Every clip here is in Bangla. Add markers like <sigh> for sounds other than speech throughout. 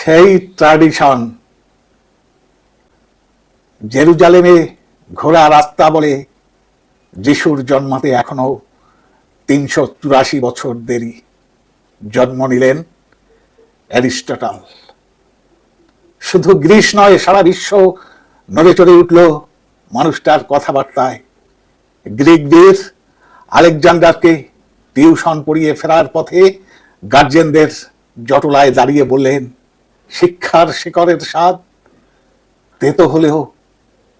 সেই ট্র্যাডিশন জেরুজালেমে ঘোড়া রাস্তা বলে যিশুর জন্মাতে এখনও তিনশো চুরাশি বছর দেরি, জন্ম নিলেন অ্যারিস্টটল। শুধু গ্রিস নয়, সারা বিশ্ব নড়ে চড়ে উঠল মানুষটার কথাবার্তায়। গ্রিক বীর আলেকজান্ডারকে টিউশন পড়িয়ে ফেরার পথে গার্জেনদের জটলায় দাঁড়িয়ে বললেন শিক্ষার শিকরের স্বাদ। তেতো হলেও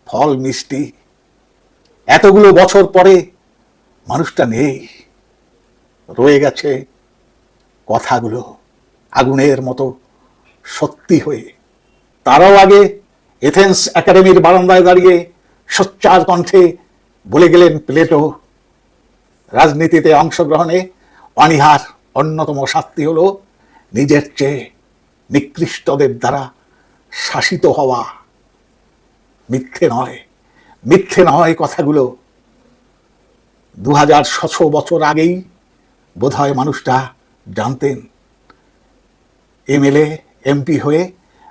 ফল মিষ্টি। এতগুলো বছর পরে মানুষটা নেই। রয়ে গেছে কথাগুলো আগুনের মতো সত্যি হয়ে। তারাও আগে এথেন্স একাডেমির বারান্দায় দাঁড়িয়ে সোচ্চার কণ্ঠে বলে গেলেন প্লেটো, রাজনীতিতে অংশগ্রহণে অনীহার অন্যতম শাস্তি হলো নিজের চেয়ে নিকৃষ্টদের দ্বারা শাসিত হওয়া মিথ্যে নয়। মিথ্যে নয় কথাগুলো। দু হাজার ছশো বছর আগেই বোধহয় মানুষটা জানতেন। এমএলএ, এমপি হয়ে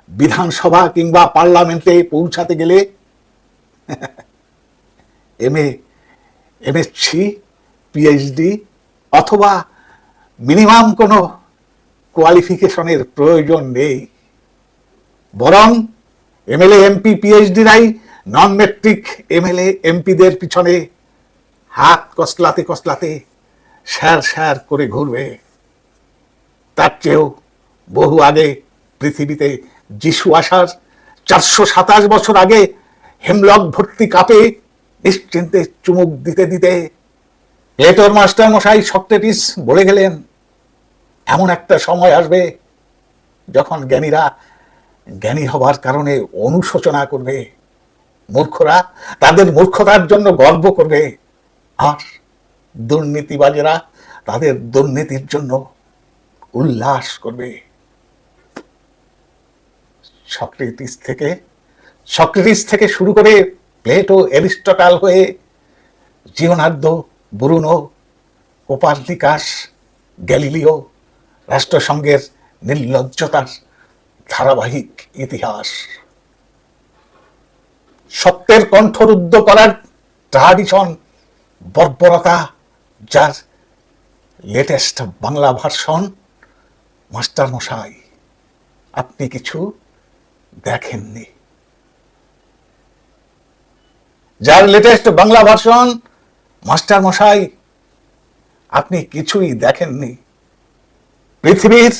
বিধানসভা কিংবা পার্লামেন্টে পৌঁছাতে গেলে <laughs> এম এ এমএসসি, পিএইচডি অথবা মিনিমাম কোনো কোয়ালিফিকেশনের প্রয়োজন নেই। বরং এমএলএ, এমপি, পিএইচডিরাই নন মেট্রিক এমএলএ, এমপিদের পিছনে হাত কসলাতে কসলাতে স্যার স্যার করে ঘুরবে। তার চেয়েও বহু আগে পৃথিবীতে যিশু আসার চারশো সাতাশ বছর আগে হেমলক ভর্তি কাপে নিশ্চিন্তে চুমুক দিতে দিতে প্লেটোর মাস্টার মশাই সক্রেটিস বলে গেলেন এমন একটা সময় আসবে যখন জ্ঞানীরা জ্ঞানী হবার কারণে অনুশোচনা করবে। মূর্খরা তাদের মূর্খতার জন্য গর্ব করবে। আর দুর্নীতিবাজেরা তাদের দুর্নীতির জন্য উল্লাস করবে। সক্রেটিস থেকে সক্রেটিস থেকে শুরু করে প্লেটো এরিস্টটাল হয়ে জিওনার্দ, বুরুনো, কোপার্নিকাস, গ্যালিলিও রাষ্ট্রসংঘের নির্লজ্জতার ধারাবাহিক ইতিহাস। সত্যের কণ্ঠরুদ্ধ করার ট্রাডিশন বর্বরতা, যার লেটেস্ট বাংলা ভার্সন মাস্টার মশাই আপনি কিছু দেখেননি। যার লেটেস্ট বাংলা ভার্সন মাস্টার মশাই আপনি কিছুই দেখেননি। পৃথিবীর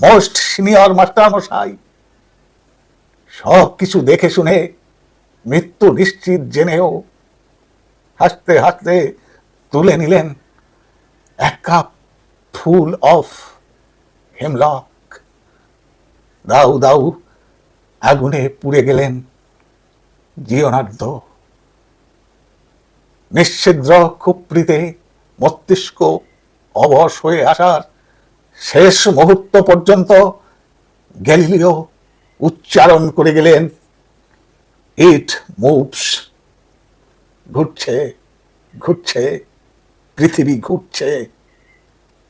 মোস্ট সিনিয়র মাস্টারমশাই, সব কিছু দেখে শুনে মৃত্যু নিশ্চিত জেনেও হাসতে হাসতে তুলে নিলেন এক কাপ ফুল অফ হেমলক। দাউ দাউ আগুনে পুড়ে গেলেন জিওনার্দ নিশ্চিদ্র খুপড়িতে মস্তিষ্ক অবশ হয়ে আসার শেষ মুহূর্ত পর্যন্ত গ্যালিলিও উচ্চারণ করে গেলেন, ইট মুভস, ঘুরছে ঘুরছে, পৃথিবী ঘুরছে।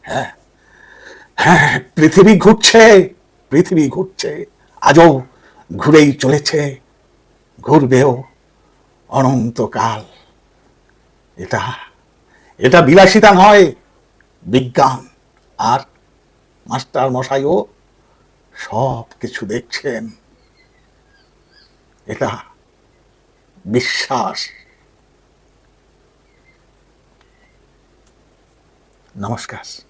হ্যাঁ হ্যাঁ পৃথিবী ঘুরছে পৃথিবী ঘুরছে, আজও ঘুরেই চলেছে, ঘুরবেও অনন্তকাল। এটা এটা বিলাসিতা নয়, বিজ্ঞান আর মাস্টার মশাইও সব কিছু দেখছেন। এটা বিশ্বাস। নমস্কার।